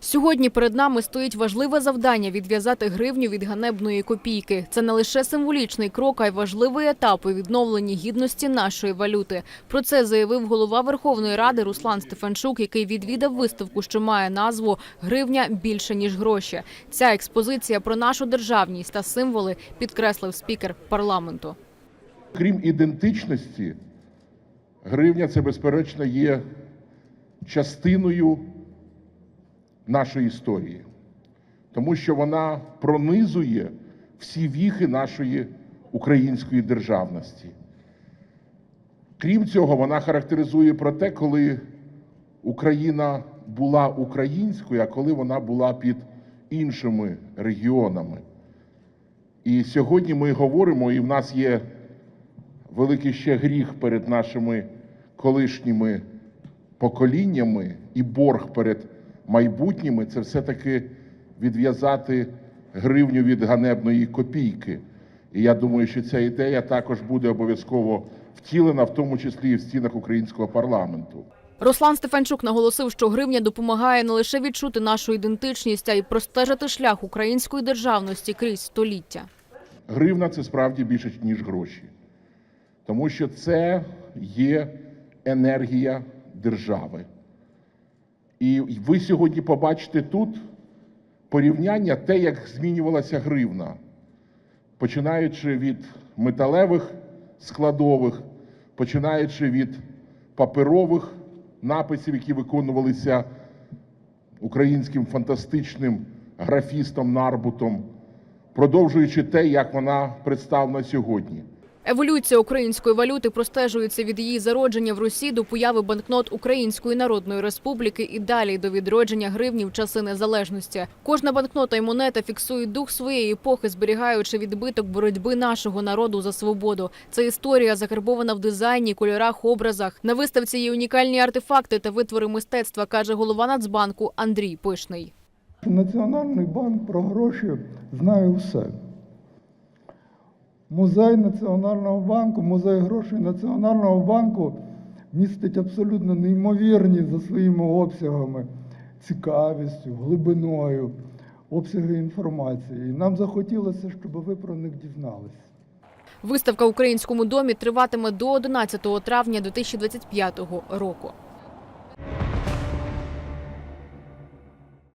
Сьогодні перед нами стоїть важливе завдання відв'язати гривню від ганебної копійки. Це не лише символічний крок, а й важливий етап у відновленні гідності нашої валюти. Про це заявив голова Верховної Ради Руслан Стефанчук, який відвідав виставку, що має назву Гривня більше ніж гроші. Ця експозиція про нашу державність та символи підкреслив спікер парламенту. Крім ідентичності, гривня це безперечно є частиною нашої історії, тому що вона пронизує всі віхи нашої української державності. Крім цього, вона характеризує про те, коли Україна була українською, а коли вона була під іншими регіонами. І сьогодні ми говоримо, і в нас є великий ще гріх перед нашими колишніми поколіннями і борг перед майбутніми це все-таки відв'язати гривню від ганебної копійки. І я думаю, що ця ідея також буде обов'язково втілена, в тому числі і в стінах українського парламенту. Руслан Стефанчук наголосив, що гривня допомагає не лише відчути нашу ідентичність, а й простежити шлях української державності крізь століття. Гривна це справді більше, ніж гроші, тому що це є енергія держави. І ви сьогодні побачите тут порівняння те, як змінювалася гривна, починаючи від металевих складових, починаючи від паперових написів, які виконувалися українським фантастичним графістом Нарбутом, продовжуючи те, як вона представлена сьогодні. Еволюція української валюти простежується від її зародження в Русі до появи банкнот Української Народної Республіки і далі до відродження гривні в часи незалежності. Кожна банкнота і монета фіксує дух своєї епохи, зберігаючи відбиток боротьби нашого народу за свободу. Це історія закарбована в дизайні, кольорах, образах. На виставці є унікальні артефакти та витвори мистецтва, каже голова Нацбанку Андрій Пишний. Національний банк про гроші знає все. Музей Національного банку, музей грошей Національного банку містить абсолютно неймовірні за своїми обсягами, цікавістю, глибиною, обсяги інформації. І нам захотілося, щоб ви про них дізналися. Виставка в українському домі триватиме до 11 травня 2025 року.